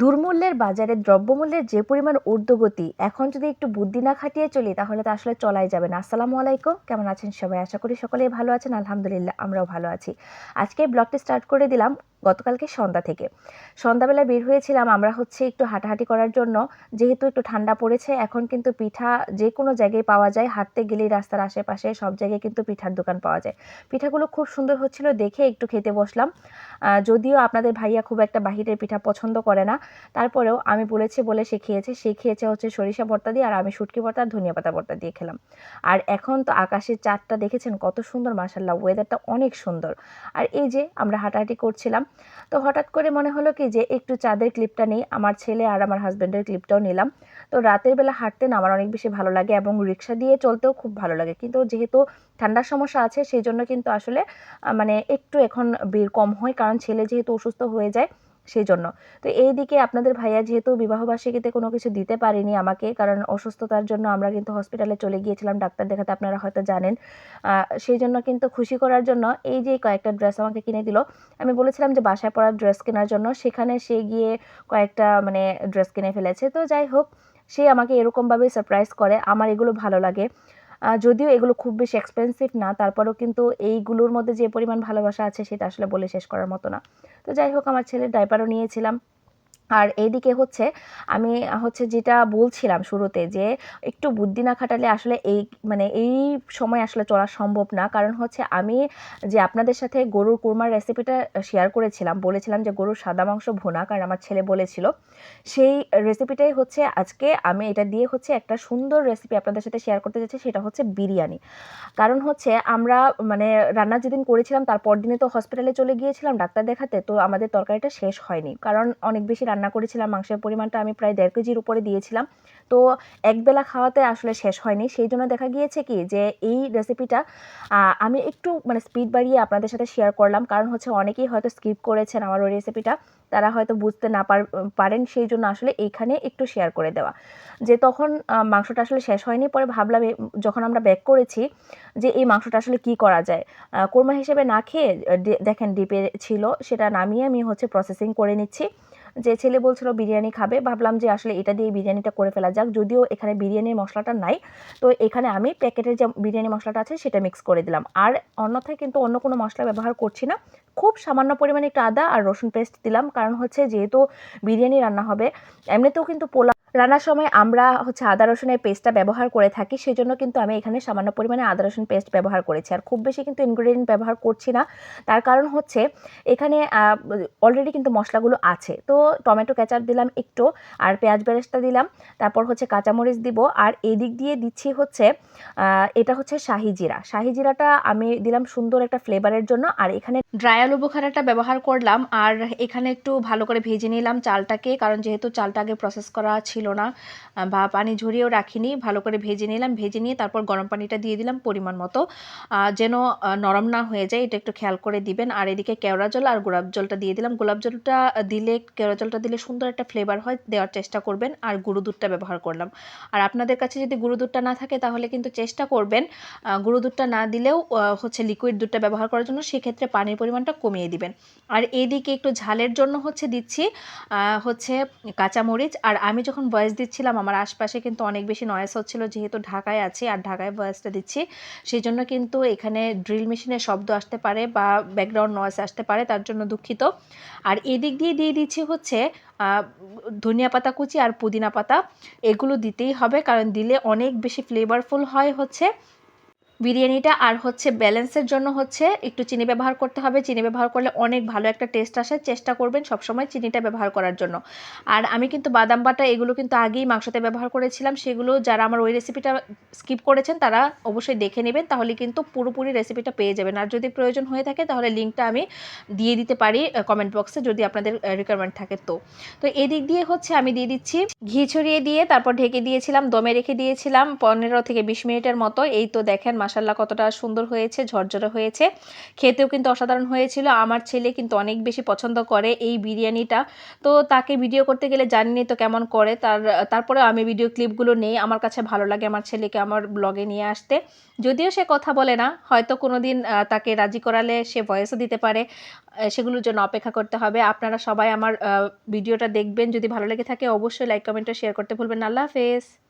দুর্মূল্যের বাজারে দ্রব্যমূল্যের যে পরিমাণ ঊর্ধ্বগতি, এখন যদি একটু বুদ্ধি না খাটিয়ে চলি, তাহলে তো আসলে চলাই যাবে না। আসসালামু আলাইকুম। কেমন আছেন সবাই? আশা করি সকলেই ভালো আছেন। আলহামদুলিল্লাহ, আমরাও ভালো আছি। আজকে ব্লগটি স্টার্ট করে দিলাম গতকালকে সন্ধ্যা থেকে। সন্ধ্যাবেলা বের হয়েছিলাম আমরা হচ্ছে একটু হাঁটাহাঁটি করার জন্য। যেহেতু একটু ঠান্ডা পড়েছে, এখন কিন্তু পিঠা যে কোনো জায়গায় পাওয়া যায়। হাঁটতে গেলেই রাস্তার আশেপাশে সব জায়গায় কিন্তু পিঠার দোকান পাওয়া যায়। পিঠাগুলো খুব সুন্দর হচ্ছিল, দেখে একটু খেতে বসলাম। যদিও আপনাদের ভাইয়া খুব একটা বাহিরের পিঠা পছন্দ করে না। তারপরেও আমি বলেছি বলে সে খেয়েছে। সে খেয়েছে হচ্ছে সরিষা ভর্তা দিয়ে, আর আমি শুটকি ভর্তা আর ধনিয়া পাতা ভর্তা দিয়ে খেলাম। আর এখন তো আকাশের চাঁদটা দেখেছেন কত সুন্দর মাসাল্লাহ ওয়েদারটা অনেক সুন্দর। আর এই যে আমরা হাঁটাহাঁটি করছিলাম তো হঠাৎ করে মনে হলো কি যে একটু চাঁদের ক্লিপটা নেই, আমার ছেলে আর আমার হাজব্যান্ডের ক্লিপটাও নিলাম। তো রাতের বেলা হাঁটতে না আমার অনেক বেশি ভালো লাগে এবং রিক্সা দিয়ে চলতেও খুব ভালো লাগে। কিন্তু যেহেতু ঠান্ডার সমস্যা আছে, সেই জন্য কিন্তু আসলে মানে একটু এখন ভিড় কম হয়। কারণ ছেলে যেহেতু অসুস্থ হয়ে যায় সেই জন্য তো এই দিকে আপনাদের ভাইয়া যেহেতু বিবাহবার্ষিকীতে কোনো কিছু দিতে পারেনি আমাকে, কারণ অসুস্থতার জন্য আমরা কিন্তু হসপিটালে চলে গিয়েছিলাম ডাক্তার দেখাতে, আপনারা হয়তো জানেন। সেই জন্য কিন্তু খুশি করার জন্য এই যে কয়েকটা ড্রেস আমাকে কিনে দিল। আমি বলেছিলাম যে বাসায় পরার ড্রেস কেনার জন্য, সেখানে সে গিয়ে কয়েকটা মানে ড্রেস কিনে ফেলেছে। তো যাই হোক, সে আমাকে এরকমভাবে সারপ্রাইজ করে, আমার এগুলো ভালো লাগে। যদিও এগুলো খুব বেশি এক্সপেন্সিভ না, তারপরেও কিন্তু এইগুলোর মধ্যে যে পরিমাণ ভালোবাসা আছে সেটা আসলে বলে শেষ করার মতো না। তো যাই হোক, আমার ছেলের ডাইপারও নিয়েছিলাম। আর এইদিকে হচ্ছে আমি হচ্ছে যেটা বলছিলাম শুরুতে যে একটু বুদ্ধি না খাটালে আসলে এই মানে এই সময় আসলে চলা সম্ভব না। কারণ হচ্ছে আমি যে আপনাদের সাথে গরুর কুরমার রেসিপিটা শেয়ার করেছিলাম, বলেছিলাম যে গরুর সাদা মাংস ভোনা, কারণ আমার ছেলে বলেছিল, সেই রেসিপিটাই হচ্ছে আজকে আমি এটা দিয়ে হচ্ছে একটা সুন্দর রেসিপি আপনাদের সাথে শেয়ার করতে যাচ্ছি, সেটা হচ্ছে বিরিয়ানি। কারণ হচ্ছে আমরা মানে রান্না যেদিন করেছিলাম তারপর দিনে তো হসপিটালে চলে গিয়েছিলাম ডাক্তার দেখাতে, তো আমাদের তরকারিটা শেষ হয়নি। কারণ অনেক বেশি রান্না করেছিলাম, মাংসের পরিমাণটা আমি প্রায় দেড় কেজির উপরে দিয়েছিলাম। তো একবেলা খাওয়াতে আসলে শেষ হয়নি। সেই জন্য দেখা গিয়েছে কি যে এই রেসিপিটা আমি একটু মানে স্পিড বাড়িয়ে আপনাদের সাথে শেয়ার করলাম। কারণ হচ্ছে অনেকেই হয়তো স্কিপ করেছেন আমার ওই রেসিপিটা তারা হয়তো বুঝতে না পার, পারেন, সেই জন্য আসলে এইখানে একটু শেয়ার করে দেওয়া। যে তখন মাংসটা আসলে শেষ হয়নি। পরে ভাবলাম যখন আমরা ব্যাক করেছি যে এই মাংসটা আসলে কি করা যায়? কোরমা হিসেবে না খেয়ে দেখেন ডিপে ছিল, সেটা নামিয়ে আমি হচ্ছে প্রসেসিং করে নিচ্ছি। যে ছেলে বলছিল বিরিয়ানি খাবে, ভাবলাম যে আসলে এটা দিয়ে বিরিয়ানিটা করে ফেলা যাক, যদিও এখানে বিরিয়ানির মশলাটা নাই। তো এখানে আমি প্যাকেটের যে বিরিয়ানি মশলাটা আছে সেটা মিক্স করে দিলাম। আর অন্যথায় কিন্তু অন্য কোনো মশলা ব্যবহার করছি না। খুব সামান্য পরিমাণে একটু আদা আর রসুন পেস্ট দিলাম, কারণ হচ্ছে যেহেতু বিরিয়ানি রান্না হবে, এমনিতেও কিন্তু পোলা রান্নার সময় আমরা হচ্ছে আদা রসুনের পেস্টটা ব্যবহার করে থাকি, সেজন্য কিন্তু আমি এখানে সামান্য পরিমাণে আদা রসুন পেস্ট ব্যবহার করেছি। আর খুব বেশি কিন্তু ইনগ্রেডিয়েন্ট ব্যবহার করছি না। তার কারণ হচ্ছে এখানে অলরেডি কিন্তু মশলাগুলো আছে। তো টমেটো, কেচাপ দিলাম একটু, আর পেঁয়াজ বেরেস্তা দিলাম, তারপর হচ্ছে কাঁচামরিচ দিব। আর এই দিক দিয়ে দিচ্ছি হচ্ছে এটা হচ্ছে শাহি জিরা। শাহি জিরাটা আমি দিলাম সুন্দর একটা ফ্লেভারের জন্য। আর এখানে ড্রাই আলু বোখারাটা ব্যবহার করলাম। আর এখানে একটু ভালো করে ভেজে নিলাম চালটাকে, কারণ যেহেতু চালটা আগে প্রসেস করা ছিল না। বা পানি ঝরিয়েও রাখিনি। ভালো করে ভেজে নিলাম, ভেজে নিয়ে তারপর গরম পানিটা দিয়ে দিলাম পরিমাণ মতো। যেন নরম না হয়ে যায়, এটা একটু খেয়াল করে দিবেন। আর এদিকে কেওড়া জল আর গোলাপ জলটা দিয়ে দিলাম। গোলাপ জলটা দিলে, কেওড়া জলটা দিলে সুন্দর একটা ফ্লেভার হয়, দেওয়ার চেষ্টা করবেন। আর গুঁড়ো দুধটা ব্যবহার করলাম। আর আপনাদের কাছে যদি গুঁড়ো দুধটা না থাকে, তাহলে কিন্তু চেষ্টা করবেন গুঁড়ো দুধটা না দিলেও হচ্ছে লিকুইড দুধটা ব্যবহার করার জন্য সেক্ষেত্রে পানির পরিমাণটা কমিয়ে দিবেন। আর এইদিকে একটু ঝালের জন্য হচ্ছে দিচ্ছি হচ্ছে কাঁচামরিচ। আর আমি যখন ভয়েস দিচ্ছিলাম, আমার আশপাশে কিন্তু অনেক বেশি নয়েস হচ্ছিল, যেহেতু ঢাকায় আছি আর ঢাকায় ভয়েসটা দিচ্ছি। সেই জন্য কিন্তু এখানে ড্রিল মেশিনের শব্দ আসতে পারে বা ব্যাকগ্রাউন্ড নয়েস আসতে পারে, তার জন্য দুঃখিত। আর এদিক দিয়ে দিয়ে দিচ্ছি হচ্ছে ধনিয়া পাতা কুচি আর পুদিনা পাতা। এগুলো দিতেই হবে, কারণ দিলে অনেক বেশি ফ্লেভারফুল হয় হচ্ছে। বিরিয়ানিটা আর হচ্ছে ব্যালেন্সের জন্য হচ্ছে একটু চিনি ব্যবহার করতে হবে। চিনি ব্যবহার করলে অনেক ভালো একটা টেস্ট আসে। চেষ্টা করবেন সবসময় চিনিটা ব্যবহার করার জন্য। আর আমি কিন্তু বাদাম বাটা, এগুলো কিন্তু আগেই মাংসতে ব্যবহার করেছিলাম। সেগুলো যারা আমার ওই রেসিপিটা স্কিপ করেছেন, তারা অবশ্যই দেখে নেবেন। তাহলে কিন্তু পুরোপুরি রেসিপিটা পেয়ে যাবেন। আর যদি প্রয়োজন হয়ে থাকে, তাহলে লিঙ্কটা আমি দিয়ে দিতে পারি কমেন্ট বক্সে যদি আপনাদের রিকোয়ারমেন্ট থাকে তো। তো এদিক দিয়ে হচ্ছে আমি দিয়ে দিচ্ছি ঘি ছড়িয়ে দিয়ে, তারপর ঢেকে দিয়েছিলাম, দমে রেখে দিয়েছিলাম পনেরো থেকে বিশ মিনিটের মতো। এই তো দেখেন মাসাল্লাহ কতটা সুন্দর হয়েছে, ঝরঝরে হয়েছে। খেতেও কিন্তু অসাধারণ হয়েছিল। আমার ছেলে কিন্তু অনেক বেশি পছন্দ করে এই বিরিয়ানিটা। তো তাকে ভিডিও করতে গেলে জানিনি তো কেমন করে। তার তারপরে আমি ভিডিও ক্লিপগুলো নেই। আমার কাছে ভালো লাগে আমার ছেলেকে আমার ব্লগে নিয়ে আসতে। যদিও সে কথা বলে না। হয়তো কোনো দিন তাকে রাজি করালে সে ভয়েসও দিতে পারে। সেগুলোর জন্য অপেক্ষা করতে হবে। আপনারা সবাই আমার ভিডিওটা দেখবেন। যদি ভালো লেগে থাকে অবশ্যই লাইক কমেন্টটা শেয়ার করতে ভুলবেন আল্লাহ হাফেজ।